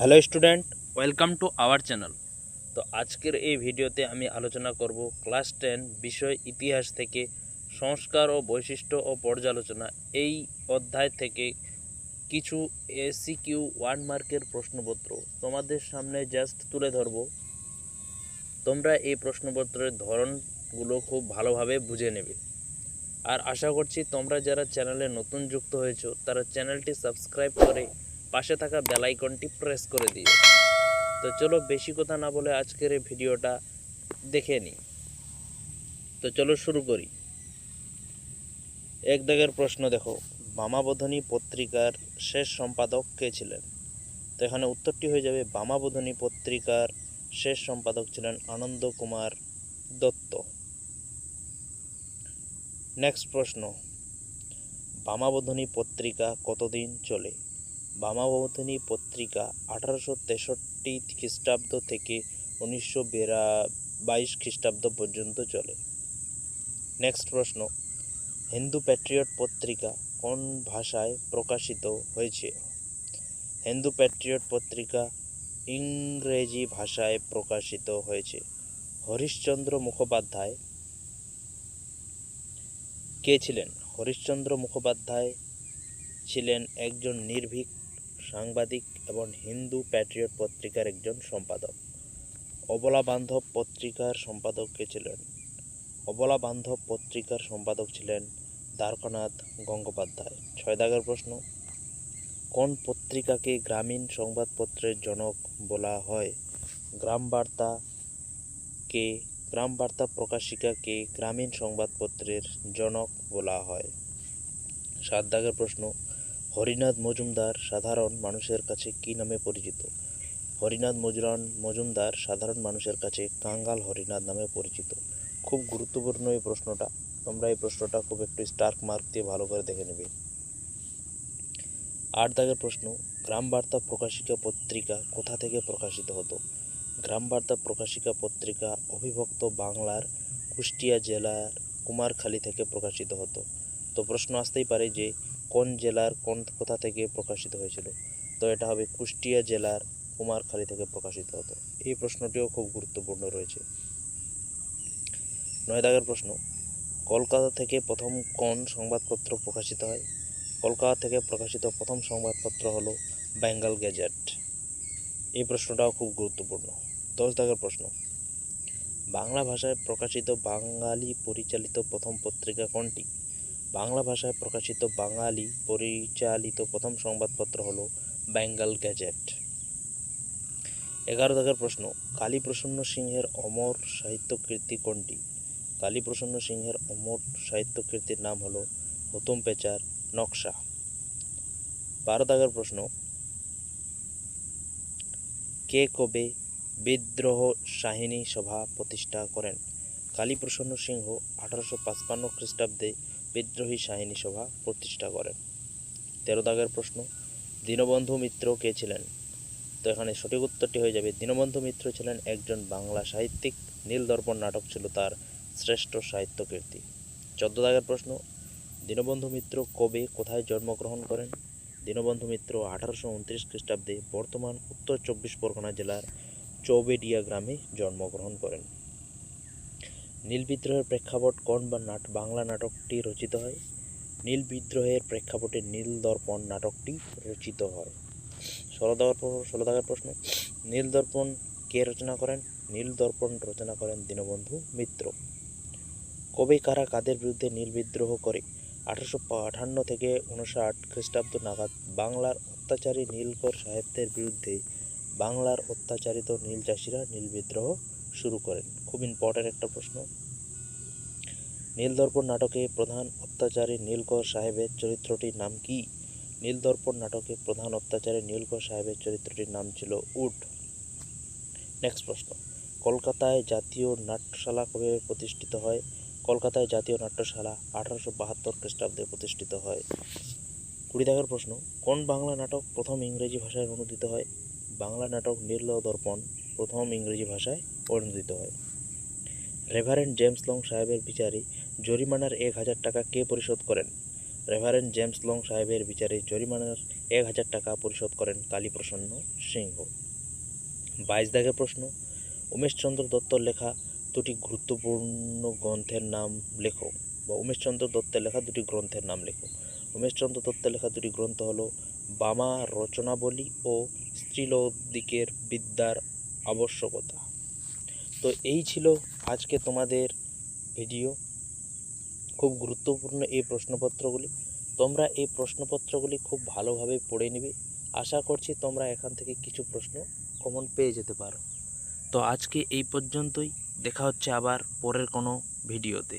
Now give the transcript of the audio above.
Hello student, welcome to our channel. তো আজকের এই ভিডিওতে আমি আলোচনা করব ক্লাস টেন বিষয় ইতিহাস থেকে, সংস্কার ও বৈশিষ্ট্য ও পর্যালোচনা। এই অধ্যায় থেকে কিছু এসি কিউ ওয়ান মার্কের প্রশ্নপত্র। তোমাদের সামনে জাস্ট তুলে ধরব। তোমরা এই প্রশ্নপত্রের ধরনগুলো খুব ভালোভাবে বুঝে নেবে। আর আশা করছি তোমরা যারা চ্যানেলে নতুন যুক্ত হয়েছো, তারা চ্যানেলটি সাবস্ক্রাইব করে পাশে থাকা বেলাইকনটি প্রেস করে দিও। তো চলো বেশি কথা না বলে আজকের এই ভিডিওটা দেখে নিই তো চলো শুরু করি। এক দাগের প্রশ্ন, দেখো, বামাবোধনী পত্রিকার শেষ সম্পাদক কে ছিলেন? তো এখানে উত্তরটি হয়ে যাবে, বামাবোধনী পত্রিকার শেষ সম্পাদক ছিলেন আনন্দ কুমার দত্ত। নেক্সট প্রশ্ন, বামাবোধনী পত্রিকা কতদিন চলে? বামাবোধিনী পত্রিকা আঠারোশো তেষট্টি খ্রিস্টাব্দ থেকে উনিশশো বেরা বাইশ খ্রিস্টাব্দ পর্যন্ত চলে। নেক্সট প্রশ্ন, হিন্দু প্যাট্রিয়ট পত্রিকা কোন ভাষায় প্রকাশিত হয়েছে? হিন্দু প্যাট্রিয়ট পত্রিকা ইংরেজি ভাষায় প্রকাশিত হয়েছে। হরিশ্চন্দ্র মুখোপাধ্যায় কে ছিলেন? হরিশ্চন্দ্র মুখোপাধ্যায় ছিলেন একজন নির্ভীক সাংবাদিক এবং হিন্দু প্যাট্রিয়ট পত্রিকার একজন সম্পাদক। অবলা বান্ধব পত্রিকার সম্পাদক কে ছিলেন? অবলা বান্ধব পত্রিকার সম্পাদক ছিলেন দ্বারকানাথ গঙ্গোপাধ্যায়। ছয় দাগের প্রশ্ন, কোন পত্রিকাকে গ্রামীণ সংবাদপত্রের জনক বলা হয়? গ্রাম বার্তা কে গ্রাম বার্তা প্রকাশিকাকে গ্রামীণ সংবাদপত্রের জনক বলা হয়? সাত দাগের প্রশ্ন হরিনাথ মজুমদার সাধারণ মানুষের কাছে কি নামে পরিচিত? হরিনাথ মজুরান মজুমদার সাধারণ মানুষের কাছে কাঙ্গাল হরিনাথ নামে পরিচিত। খুব গুরুত্বপূর্ণ এই প্রশ্নটা। তোমরা এই প্রশ্নটা খুব একটু স্টার্ক মার্ক দিয়ে ভালো করে দেখে নেবে। আট দাগের প্রশ্ন গ্রাম বার্তা প্রকাশিকা পত্রিকা কোথা থেকে প্রকাশিত হতো? গ্রাম বার্তা প্রকাশিকা পত্রিকা অবিভক্ত বাংলার কুষ্টিয়া জেলার কুমারখালী থেকে প্রকাশিত হতো। তো প্রশ্ন আসতেই পারে যে কোন জেলার কোন কোথা থেকে প্রকাশিত হয়েছিল? তো এটা হবে কুষ্টিয়া জেলার কুমারখালী থেকে প্রকাশিত হতো। এই প্রশ্নটিও খুব গুরুত্বপূর্ণ রয়েছে। নয় দাগের প্রশ্ন, কলকাতা থেকে প্রথম কোন সংবাদপত্র প্রকাশিত হয়? কলকাতা থেকে প্রকাশিত প্রথম সংবাদপত্র হলো বেঙ্গল গেজেট এই প্রশ্নটাও খুব গুরুত্বপূর্ণ। দশ দাগের প্রশ্ন, বাংলা ভাষায় প্রকাশিত বাঙালি পরিচালিত প্রথম পত্রিকা কোনটি? বাংলা ভাষায় প্রকাশিত বাঙালি পরিচালিত প্রথম সংবাদপত্র হলো বেঙ্গল গ্যাজেট। এগারো দাগের প্রশ্ন, কালীপ্রসন্ন সিংহের অমর সাহিত্য কীর্তি কোনটি? কালীপ্রসন্ন সিংহের অমর সাহিত্য কীর্তির নাম হলো হুতুম পেচার নকশা। বারো দাগের প্রশ্ন, কে কবে বিদ্রোহ সাহিনী সভা প্রতিষ্ঠা করেন? কালীপ্রসন্ন সিংহ আঠারোশো পাঁচপান্ন খ্রিস্টাব্দে বিদ্রোহী সাহিনী সভা প্রতিষ্ঠা করেন। তেরো দাগের প্রশ্ন, দীনবন্ধু মিত্র কে ছিলেন? তো এখানে সঠিক উত্তরটি হয়ে যাবে, দীনবন্ধু মিত্র ছিলেন একজন বাংলা সাহিত্যিক, নীলদর্পণ নাটক ছিল তার শ্রেষ্ঠ সাহিত্য কীর্তি। চোদ্দ দাগের প্রশ্ন, দীনবন্ধু মিত্র কবে কোথায় জন্মগ্রহণ করেন? দীনবন্ধু মিত্র আঠারোশো উনত্রিশ খ্রিস্টাব্দে বর্তমান উত্তর চব্বিশ পরগনা জেলার চৌবেডিয়া গ্রামে জন্মগ্রহণ করেন। নীল বিদ্রোহের প্রেক্ষাপট কোন বা নাট, বাংলা নাটকটি রচিত হয়? নীল বিদ্রোহের প্রেক্ষাপটে নীল দর্পণ নাটকটি রচিত হয়। ষোলো ষোলো দাগের প্রশ্ন। নীল দর্পণ কে রচনা করেন? নীল দর্পণ রচনা করেন দীনবন্ধু মিত্র। কবে কারা কাদের বিরুদ্ধে নীল বিদ্রোহ করে? আঠারোশো আঠান্ন থেকে উনষাট খ্রিস্টাব্দ নাগাদ বাংলার অত্যাচারী নীলকর সাহেবদের বিরুদ্ধে বাংলার অত্যাচারিত নীল চাষিরা নীল বিদ্রোহ শুরু করেন। খুব ইম্পর্ট্যান্ট একটা প্রশ্ন। নীলদর্পণ নাটকে প্রধান অত্যাচারী নীলকর সাহেবের চরিত্রটির নাম কি? নীলদর্পণ নাটকে প্রধান অত্যাচারী নীলকর সাহেবের চরিত্রটির নাম ছিল উড। নেক্সট প্রশ্ন। কলকাতায় জাতীয় নাট্যশালা কবে প্রতিষ্ঠিত হয়? কলকাতায় জাতীয় নাট্যশালা আঠারোশো বাহাত্তর খ্রিস্টাব্দে প্রতিষ্ঠিত হয়। কুড়ি দাগের প্রশ্ন। কোন বাংলা নাটক প্রথম ইংরেজি ভাষায় অনুদিত হয়? বাংলা নাটক নীলদর্পণ প্রথম ইংরেজি ভাষায় অনুদিত হয়। রেভারেন্ড জেমস লং সাহেবের বিচারে জরিমানার এক হাজার টাকা কে পরিশোধ করেন? রেভারেন্ড জেমস লং সাহেবের বিচারে জরিমানার এক হাজার টাকা পরিশোধ করেন কালীপ্রসন্ন সিংহ। বাইশ দাগের প্রশ্ন উমেশচন্দ্র দত্তর লেখা দুটি গুরুত্বপূর্ণ গ্রন্থের নাম লেখো বা উমেশচন্দ্র দত্তের লেখা দুটি গ্রন্থের নাম লেখো। উমেশচন্দ্র দত্তের লেখা দুটি গ্রন্থ হলো বামা রচনাবলী ও স্ত্রীলৌদিকের বিদ্যার আবশ্যকতা। তো এই ছিল আজকে তোমাদের ভিডিও। খুব গুরুত্বপূর্ণ এই প্রশ্নপত্রগুলি। তোমরা এই প্রশ্নপত্রগুলি খুব ভালোভাবে পড়ে নেবে। আশা করছি তোমরা এখান থেকে কিছু প্রশ্ন কমন পেয়ে যেতে পারো। তো আজকে এই পর্যন্তই। দেখা হচ্ছে আবার পরের কোনো ভিডিওতে।